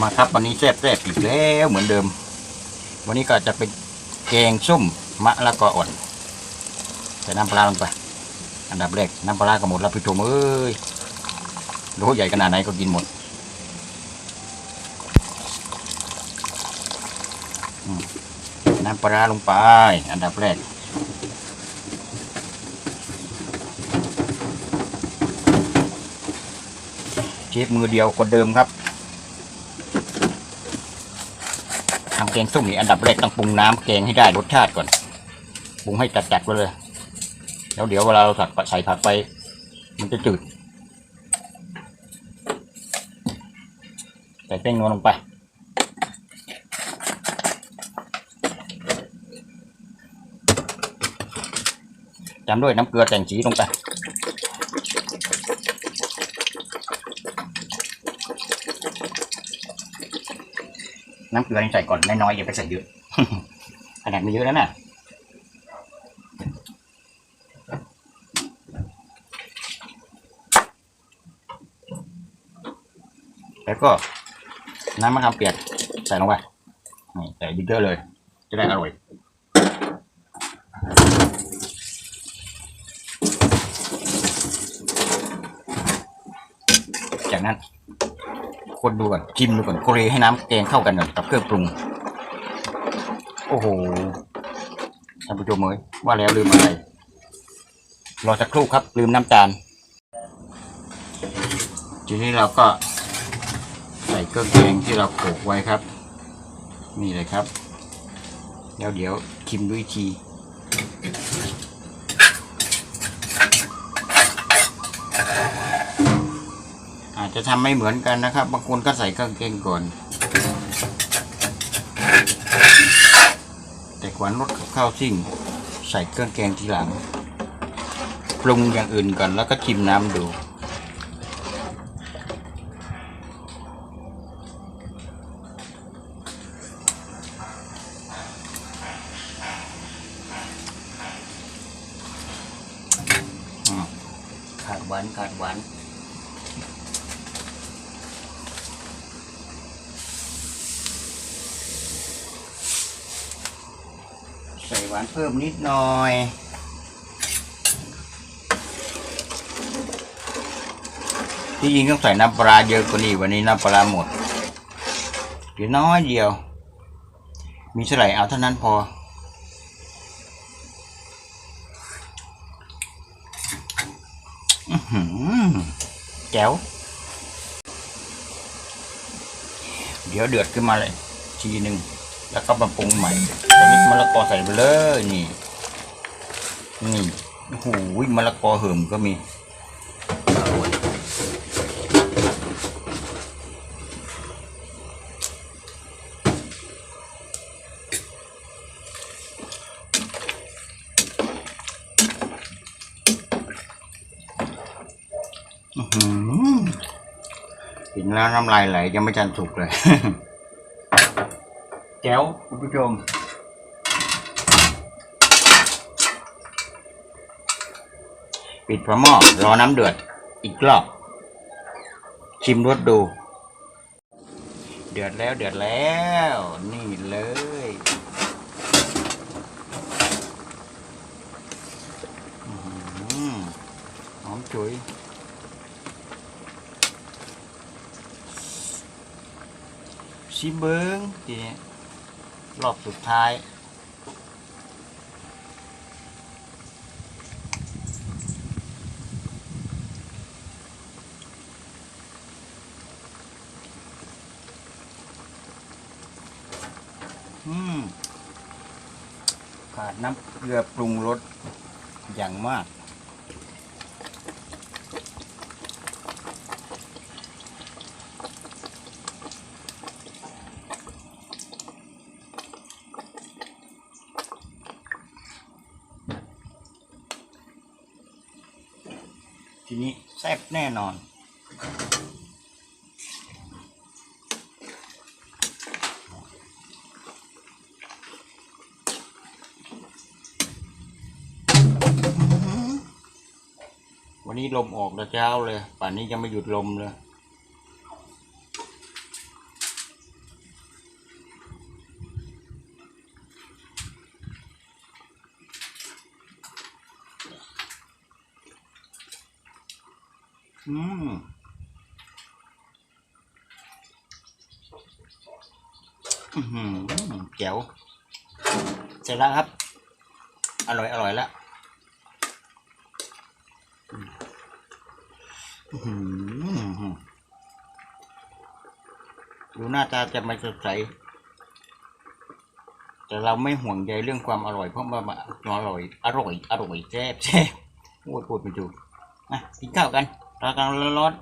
มาครับวันนี้แซ่บๆอีกแล้วเหมือนเดิม วันนี้ก็จะเป็นแกงส้มมะละกออ่อนใส่น้ำปลาลงไป อันดับแรกน้ำปลาก็หมดแล้วพี่ชมเอ้ยรู้ใหญ่ขนาดไหนก็กินหมดน้ำปลาลงไป อันดับแรกเชฟมือเดียวคนเดิมครับ ทำแกงส้มนี่อันดับแรกต้องปรุงน้ำแกงให้ได้รสชาติก่อนปรุงให้จัดๆไปเลย แล้วเดี๋ยวเวลาเราใส่ใส่ผักไป มันจะจืดใส่แป้งนวลลงไปตามด้วยน้ำเกลือแต่งสีลงไป น้ำเกลือใส่ก่อนน้อยๆอย่าไปใส่เยอะขนาดไม่เยอะแล้วนะแล้วก็น้ำมะขามเปียกใส่ลงไปนี่ใส่เยอะๆเลย จะได้อร่อย จากนั้น คนดูก่อนชิมดูก่อนโคเรให้น้ำแกงเข้ากันก่อนกับเครื่องปรุง โอ้โหท่านผู้ชมเอ้ยว่าแล้วลืมอะไรรอสักครู่ครับ ลืมน้ำตาลทีนี้เราก็ใส่เครื่องแกงที่เราโขลกไว้ครับ นี่เลยครับแล้วเดี๋ยวชิมด้วยที อาจจะทำไม่เหมือนกันนะครับ บางคนก็ใส่เครื่องแกงก่อน แต่กวนรสกับข้าวซิ่ง ใส่เครื่องแกงทีหลัง ปรุงอย่างอื่นก่อนแล้วก็ชิมน้ำดูขาดหวานขาดหวาน หวานเพิ่มนิดหน่อย ที่จริงต้องใส่น้ำปลาเยอะกว่านี้วันนี้น้ำปลาหมดเดี๋ยวน้อยเดียว มีเท่าไหร่เอาเท่านั้นพออือหือแจ๋วเดี๋ยวเดือดขึ้นมาเลย ทีหนึ่ง แล้วก็มาปรุงใหม่ตอนนี้มะละกอใส่ไปเลยนี่ นี่โอ้โหมะละกอเหิมก็มีอร่อยอื้อหือกินแล้วน้ำลายไหลยังไม่จันสุกเลย แจ๋วคุณผู้ชม ปิดฝาหม้อรอน้ำเดือดอีกรอบ ชิมรสดู เดือดแล้วเดือดแล้ว นี่เลยหอมฉุยชิมเบิงทีนี้ รอบสุดท้าย อืมขาดน้ำเกลือปรุงรสอย่างมาก ทีนี้แซ่บแน่นอนวันนี้ลมออกแต่เช้าเลย ป่านนี้ยังไม่หยุดลมเลย อืมอื้อหือแจ๋วเสร็จแล้วครับ อร่อยอร่อยแล้วอื้อหือดูหน้าตาจะไม่สดใส แต่เราไม่ห่วงใยเรื่องความอร่อยเพราะว่ามันอร่อย อร่อย อร่อยแซ่บแซ่บโอ้ยพูดไปดูอะกินข้าวกัน รากำลังรถ